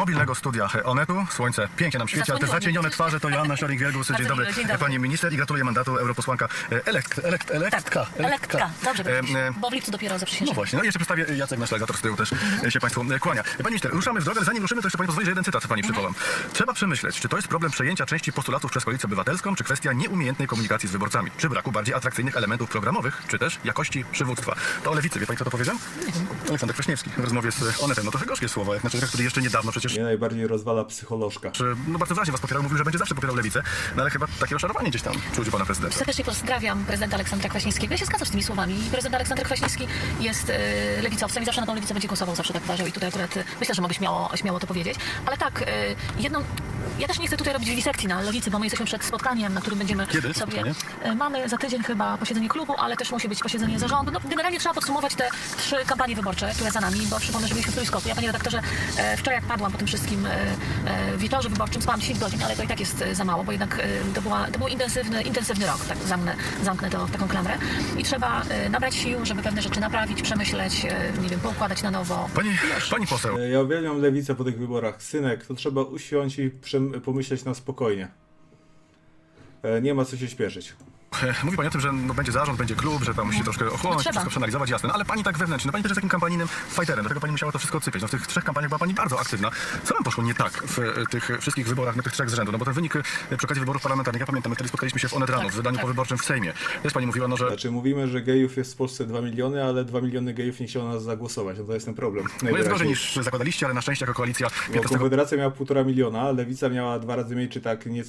mobilnego studia Onetu. Słońce pięknie nam świeci, ale te zacienione twarze to Joanna Szoring-Wielgus. Dzień dobry, dzień dobry. pani minister i gratuluję mandatu europosłanka e, elekt, elekt, elektka. Tak, elektka. Dobrze, E, e, bo w lipcu dopiero no zaprzysiężenie. właśnie, no i jeszcze przedstawię Jacek, nasz legator z tyłu też e, się Państwu e, kłania. Pani minister, ruszamy w drogę, ale zanim ruszymy, to jeszcze Pani pozwoli, że jeden cytat Pani przywołam. Trzeba przemyśleć, czy to jest problem przejęcia części postulatów przez Koalicję Obywatelską, czy kwestia nieumiejętnej komunikacji z wyborcami, czy braku bardziej atrakcyjnych elementów programowych, czy też jakości przywództwa. To o lewicy, wie Pani co to powiedział? Aleksander Kwaśniewski w rozmowie z Onetem. No trochę gorzkie jak na człowieka, który jeszcze niedawno przecież Mnie najbardziej rozwala psycholożka. że, no bardzo wyraźnie was popierał, mówił, że będzie zawsze popierał lewicę, no ale chyba takie rozczarowanie gdzieś tam czuć pana prezydenta. Serdecznie pozdrawiam prezydenta Aleksandra Kwaśniewskiego. Ja się zgadzam z tymi słowami. Prezydent Aleksander Kwaśniewski jest e, lewicowcem i zawsze na tą lewicę będzie głosował, zawsze tak uważał i tutaj akurat e, myślę, że mogę śmiało, śmiało to powiedzieć. Ale tak, e, jedną... Ja też nie chcę tutaj robić wiwisekcji na lewicy, bo my jesteśmy przed spotkaniem, na którym będziemy Kiedy sobie... spotkanie? E, Mamy za tydzień chyba posiedzenie klubu, ale też musi być posiedzenie zarządu. No, generalnie trzeba podsumować te trzy kampanie wyborcze, które za nami, bo przypomnę, że byliśmy w trójskoku. Ja, panie redaktorze, e, wczoraj jak padłam po tym wszystkim e, wieczorze wyborczym, spałam 10 godzin, ale to i tak jest za mało, bo jednak to, była, to był intensywny, intensywny rok, tak zamknę, zamknę to w taką klamrę. I trzeba nabrać sił, żeby pewne rzeczy naprawić, przemyśleć, nie wiem, poukładać na nowo. Pani, pani poseł, Ja uwielbiam lewicę po tych wyborach. Synek, to trzeba usiąść i pomyśleć na spokojnie. E, Nie ma co się śpieszyć. E, mówi pani o tym, że no, będzie zarząd, będzie klub, że tam musi troszkę ochłonąć, No trzeba. wszystko przeanalizować, jasne, no, ale pani tak wewnętrznie, no pani też jest takim kampanijnym fighterem, dlatego pani musiała to wszystko odsypiać. No, w tych trzech kampaniach była pani bardzo aktywna. Co nam poszło nie tak w e, tych wszystkich wyborach, no tych trzech z rzędu? No bo ten wynik e, przy okazji wyborów parlamentarnych, ja pamiętam, wtedy spotkaliśmy się w Onet rano, Tak, w wydaniu tak. powyborczym w Sejmie. Też pani mówiła, no że Znaczy mówimy, że gejów jest w Polsce 2 miliony, ale 2 miliony gejów nie chciało nas zagłosować. No to jest ten problem. no jest gorzej niż zakładaliście, ale na szczęście jako koalicja Bo 15 Konfederacja miała 1,5 miliona, Lewica miała dwa razy mniej, czy tak, nie,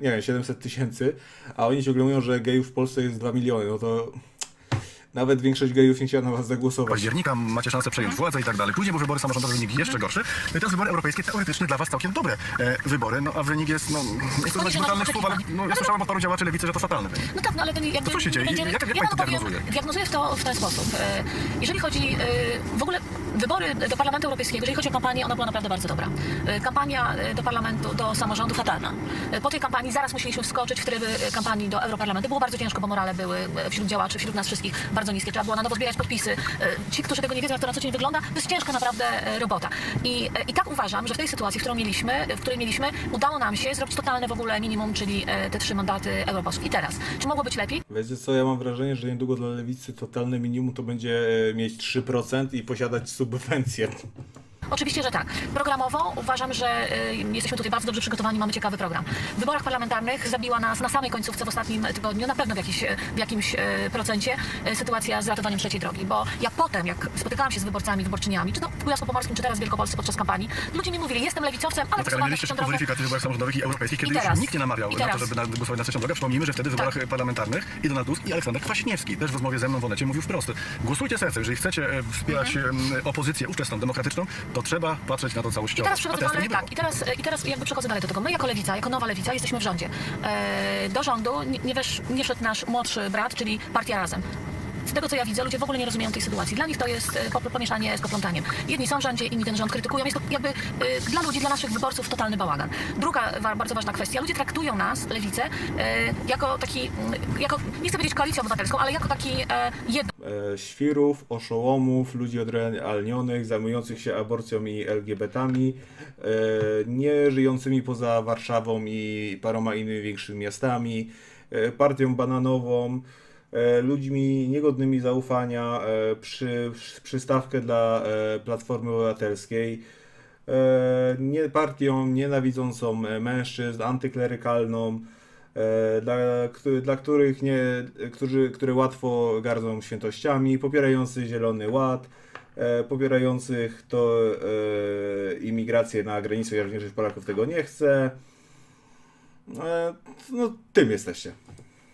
nie wiem, 700 tysięcy, a oni ciągle mówią, że gejów w Polsce jest 2 miliony. No to nawet większość gejów nie chciała na was zagłosować. października macie szansę przejąć władzę i tak dalej. Później były wybory samorządowe, wynik jeszcze gorszy. No i teraz wybory europejskie, teoretycznie dla was całkiem dobre e, wybory, no a wynik jest, no, nie chcę na brutalnych to słów, ale no, ja słyszałem od paru działaczy lewicy, że to fatalny wynik. No tak, no ale to nie, jakby co się dzieje? nie Jak- jak ja pani to diagnozuje? Diagnozuję to w ten sposób. E, Jeżeli chodzi e, w ogóle wybory do Parlamentu Europejskiego, jeżeli chodzi o kampanię, ona była naprawdę bardzo dobra. E, Kampania e, do Parlamentu, do samorządu fatalna. E, Po tej kampanii zaraz musieliśmy wskoczyć w tryby kampanii do Europarlamentu. Było bardzo ciężko, bo morale były wśród działaczy, wśród nas wszystkich bardzo niskie. Trzeba było na nowo zbierać podpisy. Ci, którzy tego nie wiedzą, jak to na co dzień wygląda, to jest ciężka naprawdę robota. I, I tak uważam, że w tej sytuacji, którą mieliśmy, w której mieliśmy, udało nam się zrobić totalne w ogóle minimum, czyli te trzy mandaty europosłów. I teraz, czy mogło być lepiej? Wiecie co, ja mam wrażenie, że niedługo dla lewicy totalne minimum to będzie mieć 3% i posiadać subwencję. Oczywiście, że tak. Programowo uważam, że y, jesteśmy tutaj bardzo dobrze przygotowani, mamy ciekawy program. W wyborach parlamentarnych zabiła nas na samej końcówce w ostatnim tygodniu, na pewno w, jakiś, w jakimś y, procencie, y, sytuacja z ratowaniem trzeciej drogi. Bo jak potem, jak spotykałam się z wyborcami, wyborczyniami, czy to w Kujawsko-Pomorskim, czy teraz w Wielkopolsce podczas kampanii, ludzie mi mówili, jestem lewicowcem, ale No tak, ale mieliście szybką weryfikację w wyborach samorządowych i europejskich, kiedy I teraz. już nikt nie namawiał na to, żeby na- głosować na trzecią drogę. Przypomnijmy, że wtedy w wyborach Tak. parlamentarnych i Donald Tusk i Aleksander Kwaśniewski też w rozmowie ze mną w Onecie mówił wprost. Głosujcie sercem, jeżeli chcecie e, wspierać Mhm. e, opozycję ówczesną, demokratyczną, to trzeba patrzeć na to I całościowo. teraz przechodzę teraz to dalej, tak, i teraz, i teraz jakby przechodzę dalej do tego. My jako lewica, jako nowa lewica jesteśmy w rządzie. E, do rządu nie, nie, wesz, nie wszedł nasz młodszy brat, czyli partia Razem. Z tego co ja widzę, ludzie w ogóle nie rozumieją tej sytuacji. Dla nich to jest e, po- pomieszanie z poplątaniem. Jedni są rządzie, inni ten rząd krytykują. Jest to jakby e, dla ludzi, dla naszych wyborców totalny bałagan. Druga bardzo ważna kwestia. Ludzie traktują nas, lewicę, e, jako taki, mm, jako, nie chcę powiedzieć koalicję obywatelską, ale jako taki jedno. Świrów, oszołomów, ludzi odrealnionych, zajmujących się aborcją i LGBT-ami, nie żyjącymi poza Warszawą i paroma innymi większymi miastami, partią bananową, ludźmi niegodnymi zaufania, e, przy, przystawkę dla e, Platformy Obywatelskiej, e, nie, partią nienawidzącą e, mężczyzn, antyklerykalną, e, dla, dla których nie, którzy, które łatwo gardzą świętościami, popierający Zielony Ład, e, popierających to e, imigrację na granicę, chociaż większość Polaków tego nie chce. E, no, tym jesteście.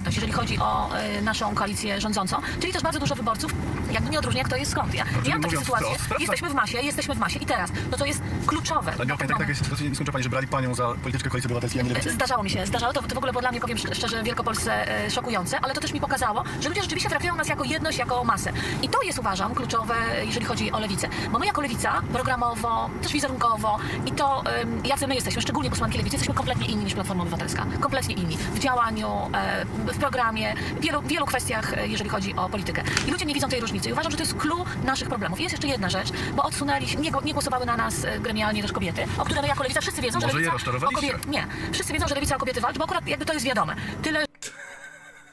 Jeżeli chodzi o e, naszą koalicję rządzącą, czyli też bardzo dużo wyborców jakby nie odróżnia, kto jest skąd. Ja miałam takie mówiąc sytuacje, wprost, prawda? jesteśmy w masie, jesteśmy w masie i teraz, no to jest kluczowe. Ale miał pani tak, takie sytuacje, nie skończy pani, że brali panią za polityczkę koalicji obywatelskiej, a nie lewicy? Zdarzało mi się, zdarzało to, to w ogóle było dla mnie, powiem szcz- szczerze, w Wielkopolsce e, szokujące, ale to też mi pokazało, że ludzie rzeczywiście traktują nas jako jedność, jako masę. I to jest, uważam, kluczowe, e, jeżeli chodzi o lewicę. Bo my jako lewica, programowo, też wizerunkowo i to, em, jacy my jesteśmy, szczególnie posłanki lewicy, jesteśmy kompletnie inni niż Platforma Obywatelska. Kompletnie inni. W działaniu, e, w programie, w wielu, wielu kwestiach, e, jeżeli chodzi o politykę. I ludzie nie widzą tej różnicy. Lewicy. I uważam, że to jest clue naszych problemów. I jest jeszcze jedna rzecz, bo odsunęli, się- nie, nie głosowały na nas e, gremialnie też kobiety, o które my jako lewica wszyscy wiedzą, że Może je lewica o rozczarowaliście? kobiety, nie, wszyscy wiedzą, że lewica o kobiety walczy, bo akurat jakby to jest wiadome. Tyle,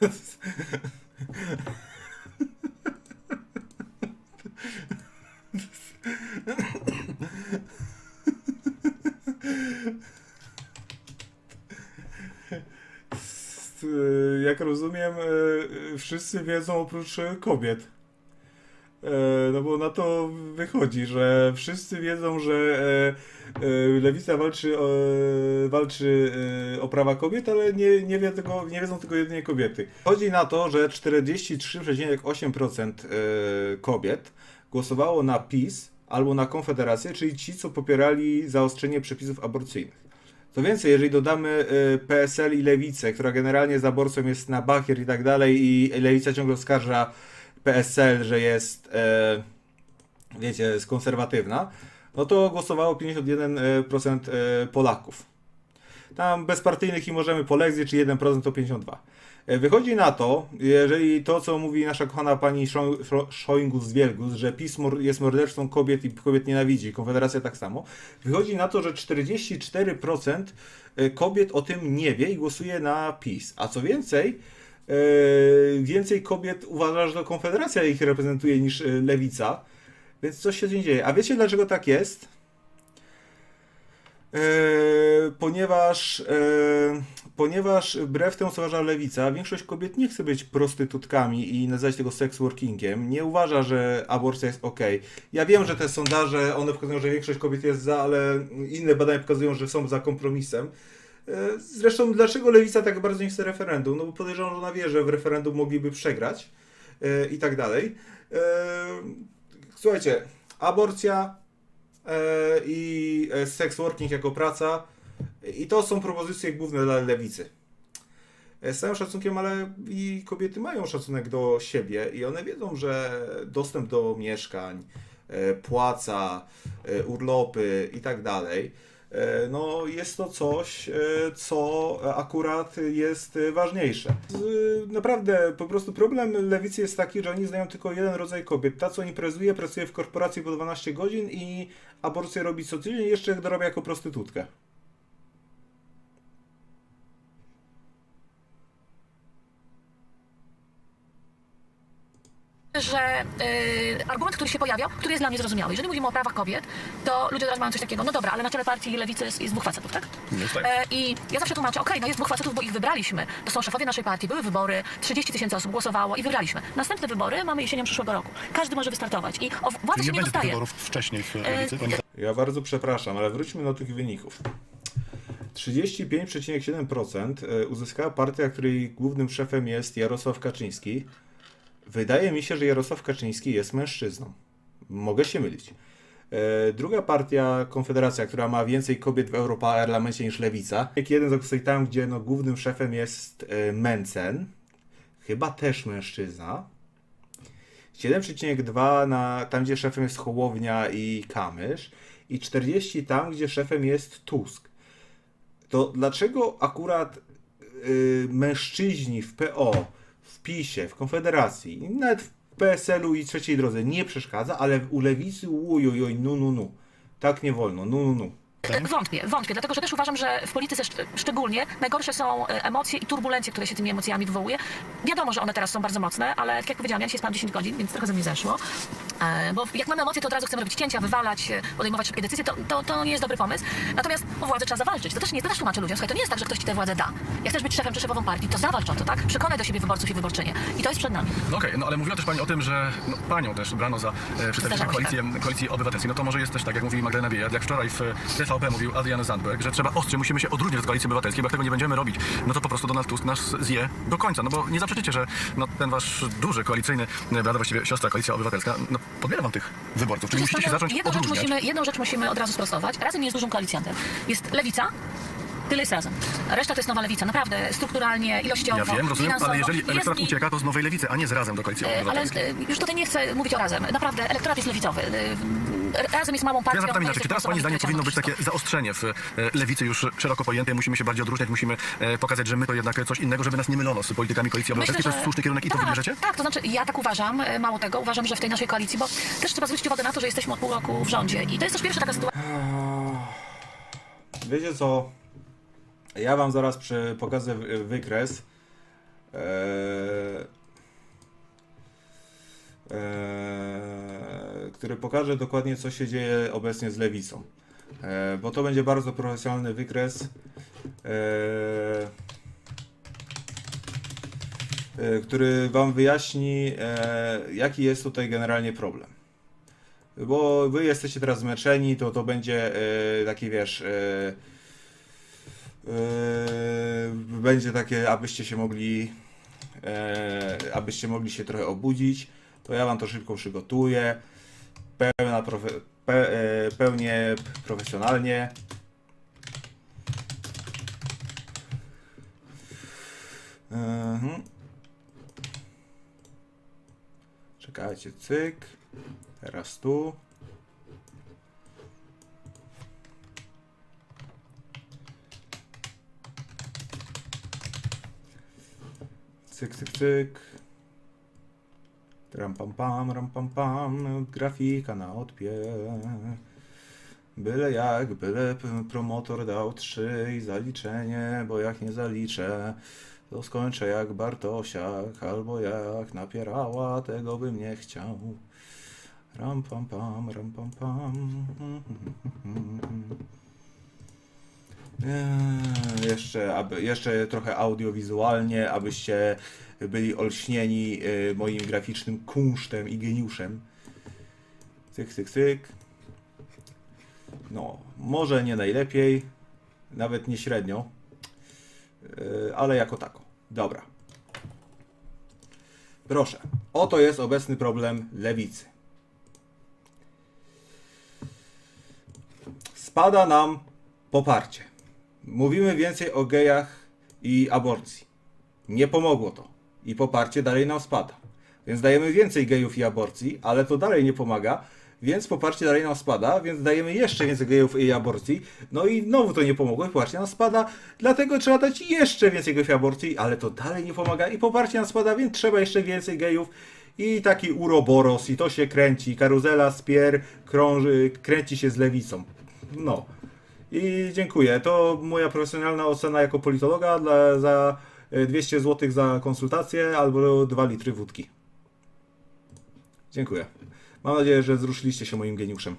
S- y, Jak rozumiem, y, y, wszyscy wiedzą oprócz y, kobiet. E, No bo na to wychodzi, że wszyscy wiedzą, że e, e, lewica walczy, o, walczy o prawa kobiet, ale nie, nie, wie tego, nie wiedzą tego jedynie kobiety. Chodzi na to, że 43,8% e, kobiet głosowało na PiS albo na Konfederację, czyli ci, co popierali zaostrzenie przepisów aborcyjnych. Co więcej, jeżeli dodamy PSL i Lewicę, która generalnie z aborcją jest na bakier i tak dalej, i Lewica ciągle oskarża PSL, że jest, e, wiecie, jest konserwatywna, no to głosowało 51% e, Polaków. Tam bezpartyjnych i możemy po lekcji, czy 1% to 52%. E, Wychodzi na to, jeżeli to, co mówi nasza kochana pani Szojngus-Wielgus, że PiS mor- jest morderstwą kobiet i kobiet nienawidzi, Konfederacja tak samo, wychodzi na to, że 44% e, kobiet o tym nie wie i głosuje na PiS. A co więcej, więcej kobiet uważa, że to Konfederacja ich reprezentuje niż e, Lewica, więc coś się dzieje. A wiecie dlaczego tak jest? E, ponieważ, e, ponieważ wbrew temu, co uważa lewica, większość kobiet nie chce być prostytutkami i nazywać tego sex workingiem. Nie uważa, że aborcja jest ok. Ja wiem, że te sondaże, one pokazują, że większość kobiet jest za, ale inne badania pokazują, że są za kompromisem. Zresztą, dlaczego lewica tak bardzo nie chce referendum? No bo podejrzewam, że ona wie, że w referendum mogliby przegrać e, i tak dalej. E, Słuchajcie, aborcja, e, i sex working jako praca. I to są propozycje główne dla lewicy. Z całym szacunkiem, ale i kobiety mają szacunek do siebie i one wiedzą, że dostęp do mieszkań, płaca, urlopy i tak dalej, no jest to coś, e, co akurat jest e, ważniejsze. Z- Naprawdę, po prostu problem lewicy jest taki, że oni znają tylko jeden rodzaj kobiet. Ta, co imprezuje, pracuje w korporacji po 12 godzin i aborcję robi co tydzień jeszcze dorabia jako prostytutkę. Że y, argument, który się pojawiał, który jest dla mnie zrozumiały. Jeżeli mówimy o prawach kobiet, to ludzie teraz mają coś takiego, no dobra, ale na czele partii lewicy jest, jest dwóch facetów, tak? Jest tak. E, I ja zawsze tłumaczę, okej, no jest dwóch facetów, bo ich wybraliśmy. To są szefowie naszej partii, były wybory, 30 tysięcy osób głosowało i wybraliśmy. Następne wybory mamy jesienią przyszłego roku. Każdy może wystartować i o, władza Czyli się nie nie będzie tych dostaje. wyborów wcześniej w E, lewicy? Pani Ja bardzo przepraszam, ale wróćmy do tych wyników. 35,7% e, uzyskała partia, której głównym szefem jest Jarosław Kaczyński. Wydaje mi się, że Jarosław Kaczyński jest mężczyzną. Mogę się mylić. E, Druga partia, Konfederacja, która ma więcej kobiet w Europarlamencie niż Lewica. Jak jeden zagłosuje tam, gdzie no, głównym szefem jest e, Mencen. Chyba też mężczyzna. 7,2 na tam, gdzie szefem jest Hołownia i Kamysz i 40 tam, gdzie szefem jest Tusk. To dlaczego akurat y, mężczyźni w PO, w PiSie, w Konfederacji, nawet w PSL-u i trzeciej drodze nie przeszkadza, ale u lewicy ujojoj, nu, nu, nu. Tak nie wolno, nu, nu, nu. E, Wątpię, wątpię, dlatego że też uważam, że w polityce szcz- szczególnie najgorsze są e, emocje i turbulencje, które się tymi emocjami wywołuje. Wiadomo, że one teraz są bardzo mocne, ale tak jak powiedziałam, ja dzisiaj spałam 10 godzin, więc trochę ze mnie zeszło. E, Bo jak mamy emocje, to od razu chcemy robić cięcia, wywalać, e, podejmować szybkie decyzje, to, to, to nie jest dobry pomysł. Natomiast o władzę trzeba zawalczyć. To też nie, to też tłumaczę ludziom, słuchaj, to nie jest tak, że ktoś ci tę władzę da. Jak chcesz być szefem czy szefową partii, to zawalcz o to, tak? Przekonaj do siebie wyborców i wyborczynie. I to jest przed nami. No okej, no ale mówiła też Pani o tym, że no, Panią też brano za e, przedstawiciela Zdarzało się, koalicji, koalicji obywatelskiej. No to może jest też tak, jak mówi Magdalena jak wczoraj w TVP mówił Adrian Zandberg, że trzeba ostrzej, musimy się odróżnić od koalicji obywatelskiej, bo jak tego nie będziemy robić, no to po prostu Donald Tusk nas zje do końca. No bo nie zaprzeczycie, że no, ten Wasz duży koalicyjny e, brat, właściwie siostra koalicja obywatelska, no podbiera Wam tych wyborców, czyli musicie się zacząć jedną rzecz, odróżniać. musimy, jedną rzecz musimy od razu sprostować. Razem jest dużym koalicjantem. Jest lewica, tyle jest razem. Reszta to jest nowa lewica, naprawdę, strukturalnie, ilościowo, Ja wiem, rozumiem, finansowo. ale jeżeli Jest elektorat i- ucieka, to z Nowej Lewicy, a nie z razem do koalicji E, Ale obywatelskiej. e, już tutaj nie chcę mówić o razem. Naprawdę, elektorat jest lewicowy. E, razem jest małą Ja partią. zapytam to inaczej, czy teraz Pani zdaniem powinno być takie zaostrzenie w e, lewicy już szeroko pojętej, musimy się bardziej odróżniać, musimy e, pokazać, że my to jednak coś innego, żeby nas nie mylono z politykami Koalicji Obywatelskiej, to jest słuszny kierunek i to tak, wybierzecie? Tak, to znaczy ja tak uważam, e, mało tego, uważam, że w tej naszej koalicji, bo też trzeba zwrócić uwagę na to, że jesteśmy od pół roku w rządzie i to jest też pierwsza taka sytuacja, Wiecie co? Ja wam zaraz przy, pokażę wy- wykres. Eee, eee, który pokaże dokładnie, co się dzieje obecnie z lewicą. Eee, bo to będzie bardzo profesjonalny wykres. Eee, e, który wam wyjaśni, e, jaki jest tutaj generalnie problem. Bo wy jesteście teraz zmęczeni, to to będzie e, taki wiesz. E, e, będzie takie, abyście się mogli. E, abyście mogli się trochę obudzić. To ja wam to szybko przygotuję. Pełna profe, pe, e, pełnie profesjonalnie. Mhm. Czekajcie, cyk. Teraz tu. Cyk, cyk, cyk. Ram pam pam, ram pam pam, grafika na odpie. Byle jak, byle promotor dał trzy i zaliczenie, bo jak nie zaliczę, to skończę jak Bartosiak, albo jak napierała, tego bym nie chciał. Ram pam pam, ram pam pam. Eee, jeszcze, aby, jeszcze trochę audiowizualnie, abyście byli olśnieni e, moim graficznym kunsztem i geniuszem. Cyk, cyk, cyk. No, może nie najlepiej, nawet nie średnio, e, ale jako tako. Dobra. Proszę, oto jest obecny problem lewicy. Spada nam poparcie. Mówimy więcej o gejach i aborcji. Nie pomogło to. I poparcie dalej nam spada. Więc dajemy więcej gejów i aborcji, ale to dalej nie pomaga, więc poparcie dalej nam spada, więc dajemy jeszcze więcej gejów i aborcji. No i znowu to nie pomogło, i poparcie nam spada, dlatego trzeba dać jeszcze więcej gejów i aborcji, ale to dalej nie pomaga i poparcie nam spada, więc trzeba jeszcze więcej gejów i taki uroboros i to się kręci. Karuzela spier krąży, kręci się z lewicą. No. I dziękuję. To moja profesjonalna ocena jako politologa dla, za 200 zł za konsultację albo 2 litry wódki. Dziękuję. Mam nadzieję, że wzruszyliście się moim geniuszem.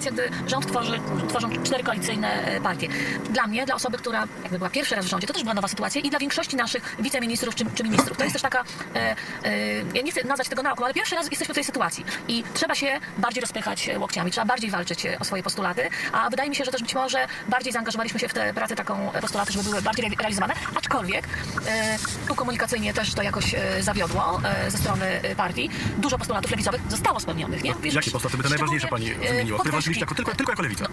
Sytuacja, gdy rząd tworzy, tworzą cztery koalicyjne e, partie. Dla mnie, dla osoby, która jakby była pierwszy raz w rządzie, to też była nowa sytuacja i dla większości naszych wiceministrów czy, czy ministrów. To jest też taka, e, e, ja nie chcę nazwać tego nauką, ale pierwszy raz jesteśmy w tej sytuacji i trzeba się bardziej rozpychać e, łokciami, trzeba bardziej walczyć e, o swoje postulaty, a wydaje mi się, że też być może bardziej zaangażowaliśmy się w te prace taką postulaty, żeby były bardziej re- realizowane, aczkolwiek e, tu komunikacyjnie też to jakoś e, zawiodło e, ze strony partii. Dużo postulatów lewicowych zostało spełnionych, nie? Jakie postulaty by te najważniejsze Pani wymieniła, które jako, tylko, tylko jako lewica?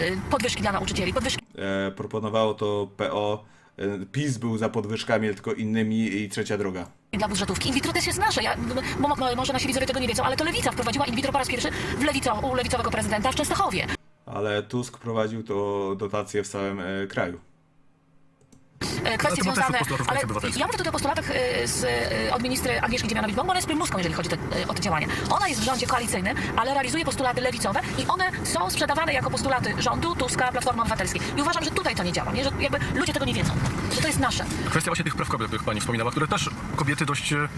Y, podwyżki dla nauczycieli, podwyżki E, proponowało to PO. E, PiS był za podwyżkami, tylko innymi i trzecia droga. dla budżetówki. In vitro też jest nasze. Ja, bo, mo- może nasi widzowie tego nie wiedzą, ale to Lewica wprowadziła in vitro po raz pierwszy w lewico, u lewicowego prezydenta w Częstochowie. Ale Tusk prowadził to dotacje w całym e, kraju. Kwestie związane... postulatów Ale ja mówię tutaj o postulatach e, z, e, od ministry Agnieszki Dziemianowicz, bo ona jest prymuską, jeżeli chodzi te, e, o te działania. Ona jest w rządzie koalicyjnym, ale realizuje postulaty lewicowe i one są sprzedawane jako postulaty rządu, Tuska, Platformy Obywatelskiej. I uważam, że tutaj to nie działa, nie? że jakby ludzie tego nie wiedzą, że to jest nasze. Kwestia właśnie tych praw kobiet, których Pani wspominała, które też kobiety dość e,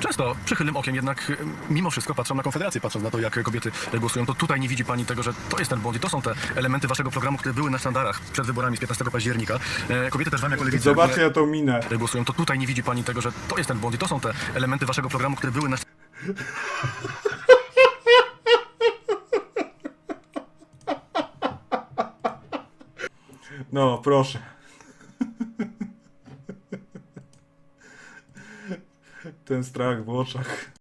często przychylnym okiem jednak e, mimo wszystko patrzą na Konfederację, patrząc na to, jak kobiety głosują, to tutaj nie widzi Pani tego, że to jest ten błąd i to są te elementy Waszego programu, które były na sztandarach przed wyborami z 15 października. E, Kobiety też Wam jako lewicy Zobaczcie na tą minę. głosują, to tutaj nie widzi Pani tego, że to jest ten błąd i to są te elementy Waszego programu, które były na No, proszę. Ten strach w oczach.